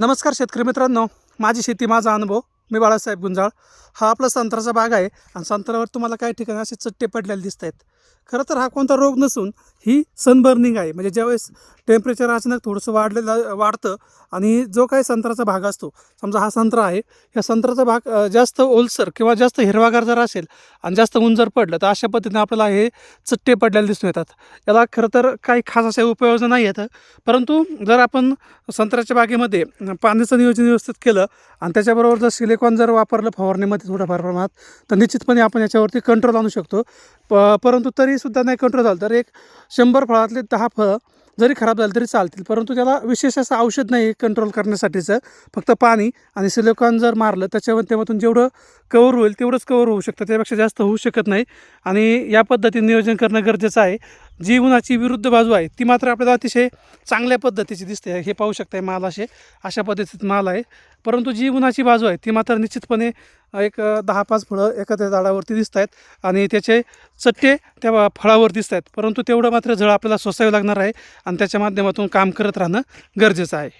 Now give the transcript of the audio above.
नमस्कार शेतकरी मित्रांनो. माझी शेती माझा अनुभव. मी बाळासाहेब गुंजाळ. हा आपला संत्र्याचा बाग आहे आणि संत्र्यावर तुम्हाला काही ठिकाणी असे चट्टे पडलेले दिसत आहेत खरं तर हा कोणता रोग नसून ही सनबर्निंग आहे. म्हणजे ज्यावेळेस टेम्परेचर अचानक थोडंसं वाढलेलं वाढतं आणि जो काही संत्र्याचा भाग असतो समजा हा संत्रा आहे या संत्र्याचा भाग जास्त ओलसर किंवा जास्त हिरवागार जर असेल आणि जास्त ऊन जर पडलं तर अशा पद्धतीने आपल्याला हे चट्टे पडलेले दिसून येतात. याला खरं तर काही खास अशा उपयोजना नाही आहेत. परंतु जर आपण संत्र्याच्या बागेमध्ये पाण्याचं नियोजन व्यवस्थित केलं आणि त्याच्याबरोबर जर सिलिकॉन जर वापरलं फवारणीमध्ये थोड्याफार प्रमाणात तर निश्चितपणे आपण याच्यावरती कंट्रोल आणू शकतो. प परंतु तरीसुद्धा नाही कंट्रोल झालं. तर एक शंभर फळातले दहा फळं जरी खराब झालं तरी चालतील परंतु त्याला विशेष असं औषध नाही कंट्रोल करण्यासाठीचं. फक्त पाणी आणि सिलिकॉन जर मारलं त्याच्या माध्यमातून जेवढं कवर होईल तेवढंच कवर होऊ शकतं. त्यापेक्षा जास्त होऊ शकत नाही. आणि या पद्धतीने नियोजन करणं गरजेचं आहे. जी उन्हाची विरुद्ध बाजू आहे ती मात्र आपल्याला अतिशय चांगल्या पद्धतीची दिसते. हे पाहू शकताय माल असे अशा पद्धतीत माल आहे. परंतु जी उन्हाची बाजू आहे ती मात्र निश्चितपणे एक दहा पाच फळं एखाद्या झाडावरती दिसत आहेत आणि त्याचे चट्टे त्या फळावर दिसत आहेत परंतु तेवढं मात्र झळ आपल्याला सोसावे लागणार आहे आणि त्याच्या माध्यमातून काम करत राहणं गरजेचं आहे.